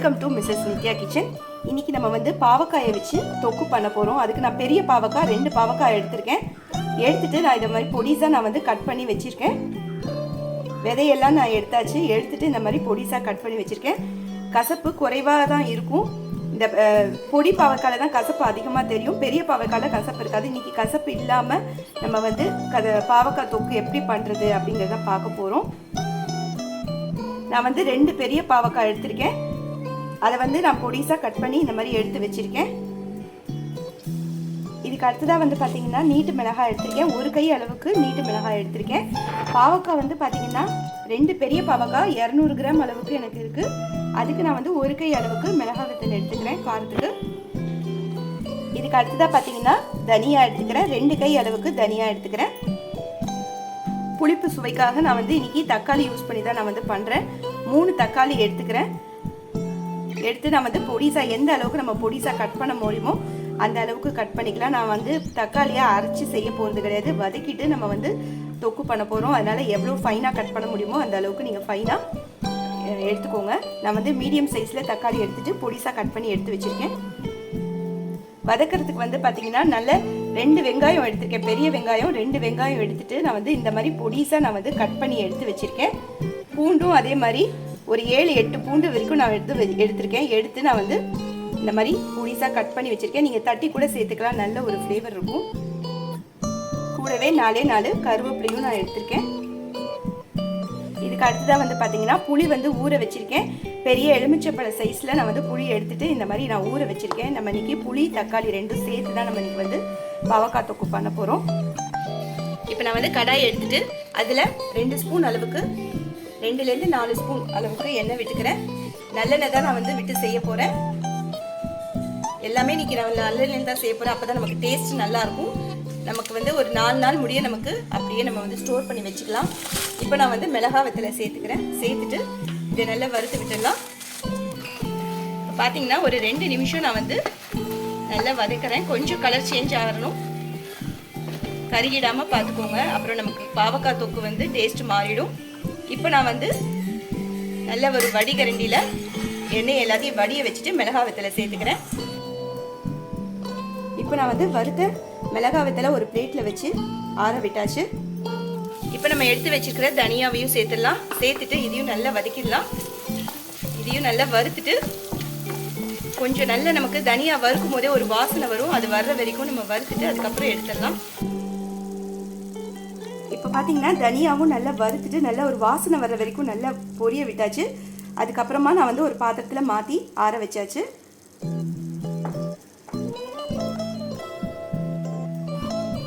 Welcome to missus Nithya kitchen இன்னைக்கு நம்ம வந்து பாவக்காயை வச்சு தொக்கு பண்ண போகிறோம் அதுக்கு நான் பெரிய பாவக்காய் ரெண்டு பாவக்காய் எடுத்திருக்கேன். எடுத்துட்டு நான் இதை மாதிரி பொடிசாக நான் வந்து கட் பண்ணி வச்சுருக்கேன். விதையெல்லாம் நான் எடுத்தாச்சு. எடுத்துட்டு இந்த மாதிரி பொடிசாக கட் பண்ணி வச்சுருக்கேன். கசப்பு குறைவாக தான் இருக்கும். இந்த பொடி பாவக்காயில் தான் கசப்பு அதிகமாக தெரியும். பெரிய பாவக்காயில் கசப்பு இருக்காது. இன்னைக்கு கசப்பு இல்லாமல் நம்ம வந்து கத பாவக்காய் தொக்கு எப்படி பண்ணுறது அப்படிங்கிறத பார்க்க போகிறோம் நான் வந்து ரெண்டு பெரிய பாவக்காய் எடுத்திருக்கேன். அதை வந்து நான் பொடிசாக கட் பண்ணி இந்த மாதிரி எடுத்து வச்சிருக்கேன். இதுக்கு அடுத்ததாக வந்து பார்த்தீங்கன்னா நீட்டு மிளகாய் எடுத்திருக்கேன். ஒரு கை அளவுக்கு நீட்டு மிளகாய் எடுத்திருக்கேன். பாவக்காய் வந்து பார்த்தீங்கன்னா ரெண்டு பெரிய பாவக்காய் இரநூறு கிராம் அளவுக்கு எனக்கு இருக்குது அதுக்கு நான் வந்து ஒரு கை அளவுக்கு மிளகாய் வித்தல் எடுத்துக்கிறேன் காரத்துக்கு. இதுக்கு அடுத்ததாக பார்த்தீங்கன்னா தனியா எடுத்துக்கிறேன். ரெண்டு கை அளவுக்கு தனியா எடுத்துக்கிறேன். புளிப்பு சுவைக்காக நான் வந்து இன்னைக்கு தக்காளி யூஸ் பண்ணி தான் நான் வந்து பண்ணுறேன் மூணு தக்காளி எடுத்துக்கிறேன். எடுத்து நான் வந்து பொடிசா எந்த அளவுக்கு நம்ம பொடிசா கட் பண்ண முடியுமோ அந்த அளவுக்கு கட் பண்ணிக்கலாம். நான் வந்து தக்காளியை அரைச்சி செய்ய போகிறது கிடையாது. வதக்கிட்டு நம்ம வந்து தொக்கு பண்ண போகிறோம் அதனால் எவ்வளோ ஃபைனாக கட் பண்ண முடியுமோ அந்த அளவுக்கு நீங்கள் ஃபைனாக எடுத்துக்கோங்க. நான் வந்து மீடியம் சைஸில் தக்காளி எடுத்துட்டு பொடிசாக கட் பண்ணி எடுத்து வச்சுருக்கேன். வதக்கிறதுக்கு வந்து பார்த்தீங்கன்னா நல்ல ரெண்டு வெங்காயம் எடுத்திருக்கேன். பெரிய வெங்காயம் ரெண்டு வெங்காயம் எடுத்துட்டு நான் வந்து இந்த மாதிரி பொடிசாக நான் வந்து கட் பண்ணி எடுத்து வச்சுருக்கேன். பூண்டும் அதே மாதிரி ஒரு ஏழு எட்டு பூண்டு வரைக்கும் நான் எடுத்து எடுத்திருக்கேன். எடுத்து நான் வந்து இந்த மாதிரி பொடிசாக கட் பண்ணி வச்சுருக்கேன். நீங்கள் தட்டி கூட சேர்த்துக்கலாம். நல்ல ஒரு ஃப்ளேவர் இருக்கும். கூடவே நாலே நாலு கருவேப்பிலையும் நான் எடுத்திருக்கேன். இதுக்கு அடுத்ததாக வந்து பார்த்தீங்கன்னா புளி வந்து ஊற வச்சுருக்கேன். பெரிய எலுமிச்சப்பழ சைஸில் நான் வந்து புளி எடுத்துகிட்டு இந்த மாதிரி நான் ஊற வச்சுருக்கேன். நம்ம இன்றைக்கி புளி தக்காளி ரெண்டும் சேர்த்து தான் நம்ம இன்னைக்கு வந்து பாவக்காய் தொக்கு பண்ண போகிறோம் இப்போ நான் வந்து கடாய் எடுத்துகிட்டு அதில் ரெண்டு ஸ்பூன் அளவுக்கு ரெண்டுலேருந்து நாலு ஸ்பூன் அளவுக்கு எண்ணெய் விட்டுக்கிறேன். நல்லெண்ணெய் தான் நான் வந்து விட்டு செய்ய போகிறேன் எல்லாமே இன்றைக்கி நான் நல்லெண்ணெய் தான் செய்ய போகிறேன் அப்போ தான் நமக்கு டேஸ்ட் நல்லாயிருக்கும். நமக்கு வந்து ஒரு நாலு நாள் முடிய நமக்கு அப்படியே நம்ம வந்து ஸ்டோர் பண்ணி வச்சுக்கலாம். இப்போ நான் வந்து மிளகா வெத்தலை சேர்த்துக்கிறேன். சேர்த்துட்டு இதை நல்லா வறுத்து விட்டுடலாம். இப்போ பார்த்தீங்கன்னா ஒரு ரெண்டு நிமிஷம் நான் வந்து நல்லா வதக்கிறேன். கொஞ்சம் கலர் சேஞ்ச் ஆகணும். கருகிடாமல் பார்த்துக்கோங்க அப்புறம் நமக்கு பாவக்காய் தொக்கு வந்து டேஸ்ட் மாறிடும். இப்போ நான் வந்து நல்ல ஒரு வடிகரண்டியில் எண்ணெய் எல்லாத்தையும் வடியை வச்சுட்டு மிளகா வெத்தலை சேர்த்துக்கிறேன். இப்போ நான் வந்து வறுத்த மிளகா வெத்தலை ஒரு பிளேட்டில் வச்சு ஆற விட்டாச்சு. இப்போ நம்ம எடுத்து வச்சுருக்கிற தனியாவையும் சேர்த்துடலாம். சேர்த்துட்டு இதையும் நல்லா வதக்கிடலாம். இதையும் நல்லா வறுத்துட்டு கொஞ்சம் நல்ல நமக்கு தனியாக வறுக்கும் போதே ஒரு வாசனை வரும். அது வர்ற வரைக்கும் நம்ம வறுத்துட்டு அதுக்கப்புறம் எடுத்துடலாம். இப்போ பார்த்தீங்கன்னா தனியாவும் நல்லா வறுத்துட்டு நல்லா ஒரு வாசனை வர்ற வரைக்கும் நல்லா பொரிய விட்டாச்சு. அதுக்கப்புறமா நான் வந்து ஒரு பாத்திரத்தில் மாற்றி ஆற வச்சாச்சு.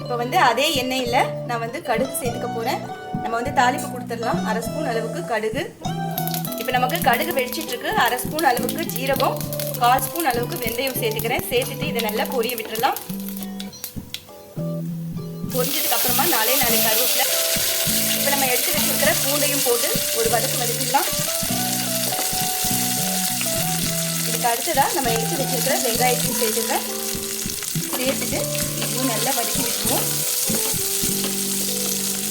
இப்போ வந்து அதே எண்ணெயில் நான் வந்து கடுகு சேர்த்துக்க போகிறேன் நம்ம வந்து தாளிப்பு கொடுத்துடலாம். அரை ஸ்பூன் அளவுக்கு கடுகு. இப்போ நமக்கு கடுகு வெடிச்சிட்ருக்கு அரை ஸ்பூன் அளவுக்கு ஜீரகம். கால் ஸ்பூன் அளவுக்கு வெந்தயம் சேர்த்துக்கிறேன். சேர்த்துட்டு இதை நல்லா பொரிய விட்டுடலாம். பொரிஞ்சதுக்கு அப்புறமா நாலே நாலு கருவேப்பிலை. இப்போ நம்ம எடுத்து வச்சிருக்கிற பூண்டையும் போட்டு ஒரு வதக்கு வதக்கிடலாம் இதுக்கு அடுத்ததாக நம்ம எடுத்து வச்சிருக்கிற வெங்காயத்தையும் சேர்த்துக்கிறேன் சேர்த்துட்டு நல்லா வதக்கி விட்டுருவோம்.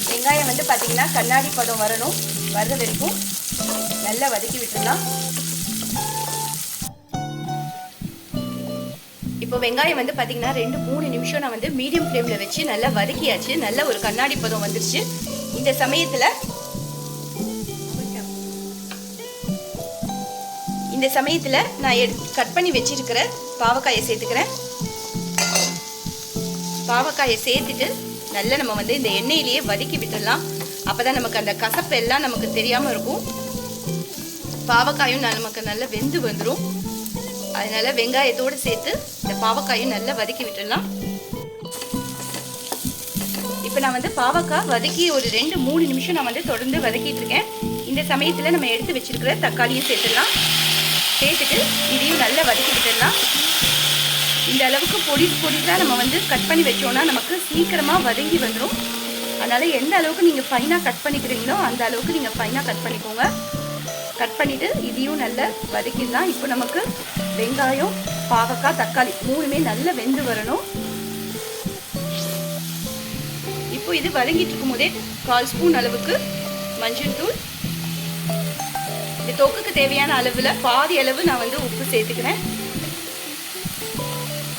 வெங்காயம் வந்து பார்த்தீங்கன்னா கண்ணாடி பதம் வரணும். வர்ற வரைக்கும் நல்லா வதக்கி விட்டுடலாம். இப்போ வெங்காயம் வந்து பார்த்தீங்கன்னா ரெண்டு மூணு நிமிஷம் நான் வந்து மீடியம் ஃப்ளேமில் வச்சு நல்லா வதக்கியாச்சு. நல்ல ஒரு கண்ணாடி பதம் வந்துருச்சு. இந்த சமயத்தில் இந்த சமயத்தில் நான் எடுத்து கட் பண்ணி வச்சிருக்கிற பாவக்காயை சேர்த்துக்கிறேன். பாவக்காயை சேர்த்துட்டு நல்லா நம்ம வந்து இந்த எண்ணெயிலேயே வதக்கி விட்டுடலாம். அப்பதான் நமக்கு அந்த கசப்பு எல்லாம் நமக்கு தெரியாமல் இருக்கும். பாவக்காயும் நான் நமக்கு நல்லா வெந்து வந்துடும் அதனால வெங்காயத்தோடு சேர்த்து இந்த பாவக்காயும் நல்லா வதக்கி விட்டுடலாம். இப்போ நான் வந்து பாவக்காய் வதக்கி ஒரு ரெண்டு மூணு நிமிஷம் நான் வந்து தொடர்ந்து வதக்கிட்டு இருக்கேன். இந்த சமயத்தில் நம்ம எடுத்து வச்சிருக்கிற தக்காளியும் சேர்த்துடலாம். சேர்த்துட்டு இதையும் நல்லா வதக்கி விட்டுடலாம். இந்த அளவுக்கு பொடி பொடிசாக நம்ம வந்து கட் பண்ணி வச்சோம்னா நமக்கு சீக்கிரமாக வதங்கி வந்துடும் அதனால் எந்த அளவுக்கு நீங்கள் ஃபைனாக கட் பண்ணிக்கிறீங்களோ அந்த அளவுக்கு நீங்கள் ஃபைனாக கட் பண்ணிக்கோங்க. கட் பண்ணிவிட்டு இதையும் நல்லா வதக்கிடலாம். இப்போ நமக்கு வெங்காயம் பாவக்காய் தக்காளி மூணுமே நல்லா வெந்து வரணும். இப்போ இது வதங்கிட்டு இருக்கும் போதே கால் ஸ்பூன் அளவுக்கு மஞ்சள் தூள். இந்த தொக்குக்கு தேவையான அளவில் பாதி அளவு நான் வந்து உப்பு சேர்த்துக்கிறேன்.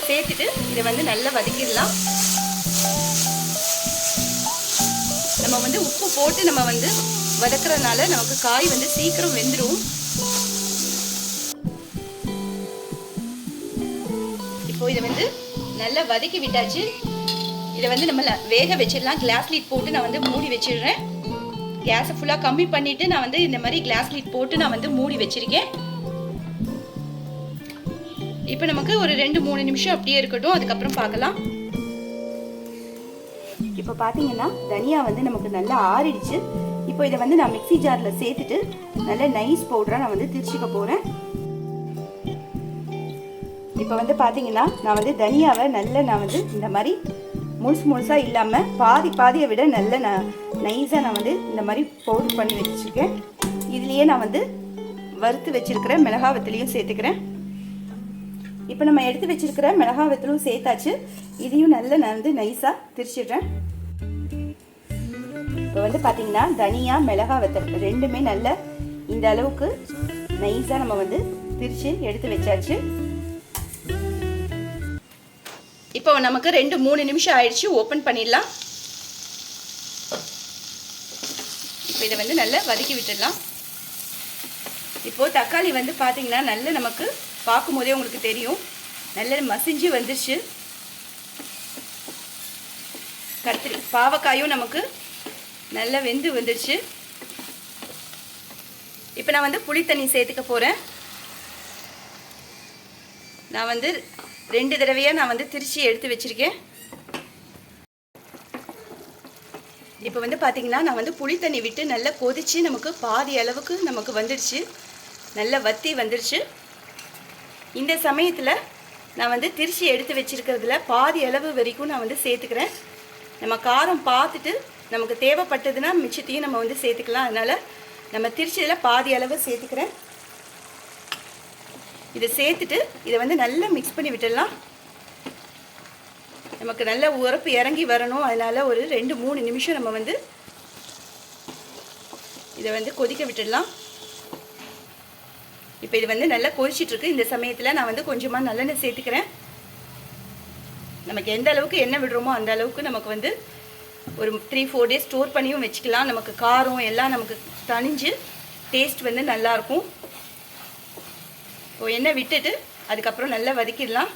சேர்த்துட்டு இதை வந்து நல்லா வதக்கிடலாம். நம்ம வந்து உப்பு போட்டு நம்ம வந்து வதக்குறதுனால நமக்கு காய் வந்து சீக்கிரம் வெந்துடும் இதை வந்து நல்லா வதக்கி விட்டாச்சு. இதை வந்து நம்ம வேக வச்சிடலாம். கிளாஸ் லீட் போட்டு நான் வந்து மூடி வச்சிடுறேன். கேஸை ஃபுல்லாக கம்மி பண்ணிட்டு நான் வந்து இந்த மாதிரி கிளாஸ் லீட் போட்டு நான் வந்து மூடி வச்சிருக்கேன். இப்போ நமக்கு ஒரு ரெண்டு மூணு நிமிஷம் அப்படியே இருக்கட்டும். அதுக்கப்புறம் பார்க்கலாம். இப்போ பார்த்தீங்கன்னா தனியா வந்து நமக்கு நல்லா ஆறிடுச்சு. இப்போ இதை வந்து நான் மிக்ஸி ஜாரில் சேர்த்துட்டு நல்லா நைஸ் பவுடராக நான் வந்து திரிச்சிக்க போகிறேன் இப்போ வந்து பார்த்தீங்கன்னா நான் வந்து தனியாவை நல்ல நான் வந்து இந்த மாதிரி முழுசு முழுசாக இல்லாமல் பாதி பாதியை விட நல்ல நான் நைஸாக நான் வந்து இந்த மாதிரி பவுடர் பண்ணி வச்சுருக்கேன். இதுலேயே நான் வந்து வறுத்து வச்சிருக்கிற மிளகா வத்தலையும் சேர்த்துக்கிறேன். இப்போ நம்ம எடுத்து வச்சிருக்கிற மிளகா வத்தலும் சேர்த்தாச்சு. இதையும் நல்ல நான் வந்து நைஸாக திரிச்சிடுறேன். இப்போ வந்து பார்த்தீங்கன்னா தனியா மிளகா வத்தல் ரெண்டுமே நல்ல இந்த அளவுக்கு நைஸாக நம்ம வந்து திரிச்சு எடுத்து வச்சாச்சு. இப்போ நமக்கு ரெண்டு மூணு நிமிஷம் ஆயிடுச்சு. ஓப்பன் பண்ணிடலாம். இப்போ இதை வந்து நல்லா வதக்கி விட்டுடலாம். இப்போ தக்காளி வந்து பார்த்தீங்கன்னா நல்ல நமக்கு பார்க்கும் போதே உங்களுக்கு தெரியும். நல்ல மசிஞ்சு வந்துருச்சு. கத்திரி பாவக்காயும் நமக்கு நல்லா வெந்து வந்துருச்சு. இப்போ நான் வந்து புளி தண்ணி சேர்த்துக்க போகிறேன் நான் வந்து ரெண்டு தடவையாக நான் வந்து திருச்சி எடுத்து வச்சுருக்கேன். இப்போ வந்து பார்த்தீங்கன்னா நான் வந்து புளி தண்ணி விட்டு நல்லா கொதிச்சு நமக்கு பாதி அளவுக்கு நமக்கு வந்துடுச்சு. நல்லா வத்தி வந்துடுச்சு. இந்த சமயத்தில் நான் வந்து திருச்சி எடுத்து வச்சுருக்கிறதுல பாதி அளவு வரைக்கும் நான் வந்து சேர்த்துக்கிறேன். நம்ம காரம் பார்த்துட்டு நமக்கு தேவைப்பட்டதுன்னா மிச்சத்தையும் நம்ம வந்து சேர்த்துக்கலாம். அதனால் நம்ம திருச்சியில் பாதி அளவு சேர்த்துக்கிறேன். இதை சேர்த்துட்டு இதை வந்து நல்லா மிக்ஸ் பண்ணி விட்டுடலாம். நமக்கு நல்ல உரப்பு இறங்கி வரணும். அதனால் ஒரு ரெண்டு மூணு நிமிஷம் நம்ம வந்து இதை வந்து கொதிக்க விட்டுடலாம். இப்போ இது வந்து நல்லா கொதிச்சிட்ருக்கு இந்த சமயத்தில் நான் வந்து கொஞ்சமாக நல்லெண்ணெய் சேர்த்துக்கிறேன். நமக்கு எந்த அளவுக்கு எண்ணெய் விடுறோமோ அந்த அளவுக்கு நமக்கு வந்து ஒரு த்ரீ ஃபோர் டேஸ் ஸ்டோர் பண்ணியும் வச்சுக்கலாம். நமக்கு காரம் எல்லாம் நமக்கு தணிஞ்சு டேஸ்ட் வந்து நல்லாயிருக்கும் இப்போ எண்ணெய் விட்டுட்டு அதுக்கப்புறம் நல்லா வதக்கிடலாம்.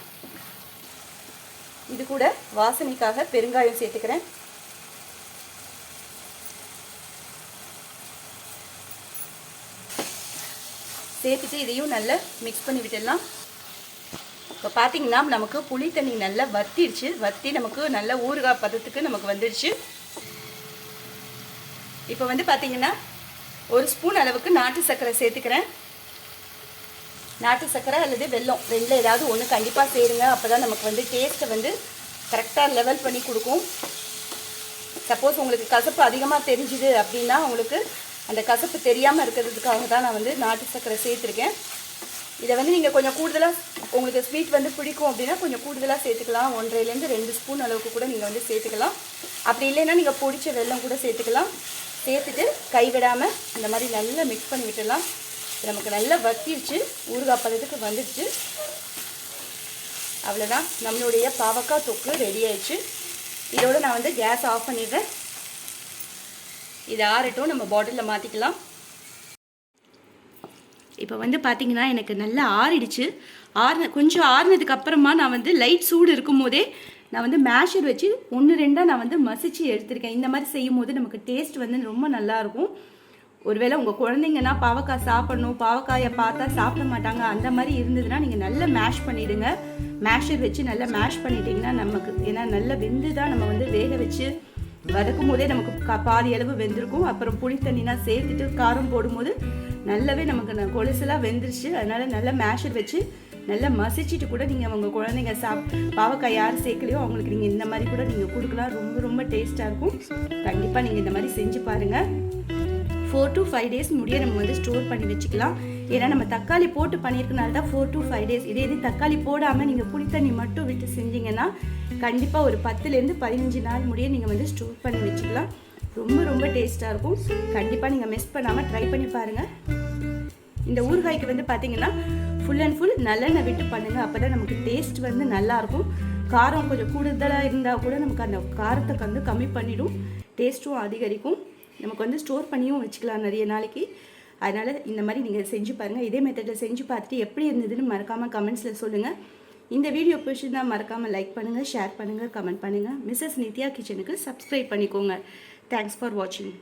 இது கூட வாசனைக்காக பெருங்காயம் சேர்த்துக்கிறேன். சேர்த்துட்டு இதையும் நல்லா மிக்ஸ் பண்ணி விட்டுடலாம். இப்போ பார்த்தீங்கன்னா நமக்கு புளி தண்ணி நல்லா வத்திடுச்சு வத்தி நமக்கு நல்ல ஊறுகாய் பதத்துக்கு நமக்கு வந்துடுச்சு இப்போ வந்து பார்த்தீங்கன்னா ஒரு ஸ்பூன் அளவுக்கு நாட்டு சர்க்கரை சேர்த்துக்கிறேன். நாட்டு சர்க்கரை அல்லது வெல்லம் ரெண்டில் ஏதாவது ஒன்று கண்டிப்பாக சேருங்க. அப்போ தான் நமக்கு வந்து டேஸ்ட்டை வந்து கரெக்டாக லெவல் பண்ணி கொடுக்கும். சப்போஸ் உங்களுக்கு கசப்பு அதிகமாக தெரிஞ்சுது அப்படின்னா உங்களுக்கு அந்த கசப்பு தெரியாமல் இருக்கிறதுக்காக தான் நான் வந்து நாட்டு சர்க்கரை சேர்த்துருக்கேன். இதை வந்து நீங்கள் கொஞ்சம் கூடுதலாக உங்களுக்கு ஸ்வீட் வந்து பிடிக்கும் அப்படின்னா கொஞ்சம் கூடுதலாக சேர்த்துக்கலாம். ஒன்றரைலேருந்து ரெண்டு ஸ்பூன் அளவுக்கு கூட நீங்கள் வந்து சேர்த்துக்கலாம். அப்படி இல்லைன்னா நீங்கள் பொடிச்ச வெள்ளம் கூட சேர்த்துக்கலாம். சேர்த்துட்டு கைவிடாமல் அந்த மாதிரி நல்லா மிக்ஸ் பண்ணி விட்டுடலாம். நமக்கு நல்லா வத்திருச்சு. ஊறுகாய் பதத்துக்கு வந்துடுச்சு அவ்வளோதான் நம்மளுடைய பாவக்காய் தொக்கு ரெடி ஆயிடுச்சு. இதோட நான் வந்து கேஸ் ஆஃப் பண்ணிடுறேன். இது ஆறட்டும். நம்ம பாட்டிலில் மாற்றிக்கலாம் இப்போ வந்து பார்த்தீங்கன்னா எனக்கு நல்லா ஆறிடுச்சு. ஆறுன கொஞ்சம் ஆறுனதுக்கு அப்புறமா நான் வந்து லைட் சூடு இருக்கும் போதே நான் வந்து மேஷர் வச்சு ஒன்று ரெண்டாக நான் வந்து மசிச்சு எடுத்திருக்கேன். இந்த மாதிரி செய்யும் போது நமக்கு டேஸ்ட் வந்து ரொம்ப நல்லாயிருக்கும் ஒருவேளை உங்கள் குழந்தைங்கன்னா பாவக்காய் சாப்பிடணும் பாவக்காயை பார்த்தா சாப்பிட மாட்டாங்க அந்த மாதிரி இருந்ததுன்னா நீங்கள் நல்லா மேஷ் பண்ணிவிடுங்க மேஷர் வச்சு நல்லா மேஷ் பண்ணிட்டீங்கன்னா நமக்கு ஏன்னா நல்லா வெந்து தான் நம்ம வந்து வேக வச்சு வதக்கும் போதே நமக்கு பாதி அளவு வெந்திருக்கும். அப்புறம் புளி தண்ணினா சேர்த்துட்டு காரம் போடும்போது நல்லாவே நமக்கு ந- கொலுசெல்லாம் வெந்துருச்சு. அதனால் நல்லா மேஷர் வச்சு நல்லா மசிச்சுட்டு கூட நீங்கள் உங்கள் குழந்தைங்க சாப் பாவக்காய் யார் சேர்க்கலையோ அவங்களுக்கு நீங்கள் இந்த மாதிரி கூட நீங்கள் கொடுக்கலாம். ரொம்ப ரொம்ப டேஸ்ட்டாக இருக்கும். கண்டிப்பாக நீங்கள் இந்த மாதிரி செஞ்சு பாருங்கள் ஃபோர் டு ஃபைவ் டேஸ் முடிய நம்ம வந்து ஸ்டோர் பண்ணி வச்சுக்கலாம். ஏன்னா நம்ம தக்காளி போட்டு பண்ணியிருக்கனால தான் ஃபோர் டு ஃபைவ் டேஸ் இதே இது தக்காளி போடாமல் நீங்கள் புளித்தண்ணி மட்டும் விட்டு செஞ்சீங்கன்னா கண்டிப்பாக ஒரு பத்துலேருந்து பதினஞ்சு நாள் முடிய நீங்கள் வந்து ஸ்டோர் பண்ணி வச்சுக்கலாம். ரொம்ப ரொம்ப டேஸ்ட்டாக இருக்கும். கண்டிப்பாக நீங்கள் மிஸ் பண்ணாமல் ட்ரை பண்ணி பாருங்கள் இந்த ஊறுகாய்க்கு வந்து பார்த்தீங்கன்னா ஃபுல் அண்ட் ஃபுல் நல்லெண்ணெய் விட்டு பண்ணுங்கள் அப்போ தான் நமக்கு டேஸ்ட் வந்து நல்லாயிருக்கும் காரம் கொஞ்சம் கூடுதலாக இருந்தால் கூட நமக்கு அந்த காரத்தை வந்து கம்மி பண்ணிடும். டேஸ்ட்டும் அதிகரிக்கும். நமக்கு வந்து ஸ்டோர் பண்ணியும் வச்சுக்கலாம் நிறைய நாளைக்கு. அதனால் இந்த மாதிரி நீங்கள் செஞ்சு பாருங்கள் இதே மெத்தடில் செஞ்சு பார்த்துட்டு எப்படி இருந்ததுன்னு மறக்காமல் கமெண்ட்ஸில் சொல்லுங்கள் இந்த வீடியோ பிடிச்சிருந்தா மறக்காமல் லைக் பண்ணுங்கள் ஷேர் பண்ணுங்கள் கமெண்ட் பண்ணுங்கள் மிஸ்ஸஸ் நித்யா கிச்சனுக்கு சப்ஸ்கிரைப் பண்ணிக்கோங்க. தேங்க்ஸ் ஃபார் வாட்சிங்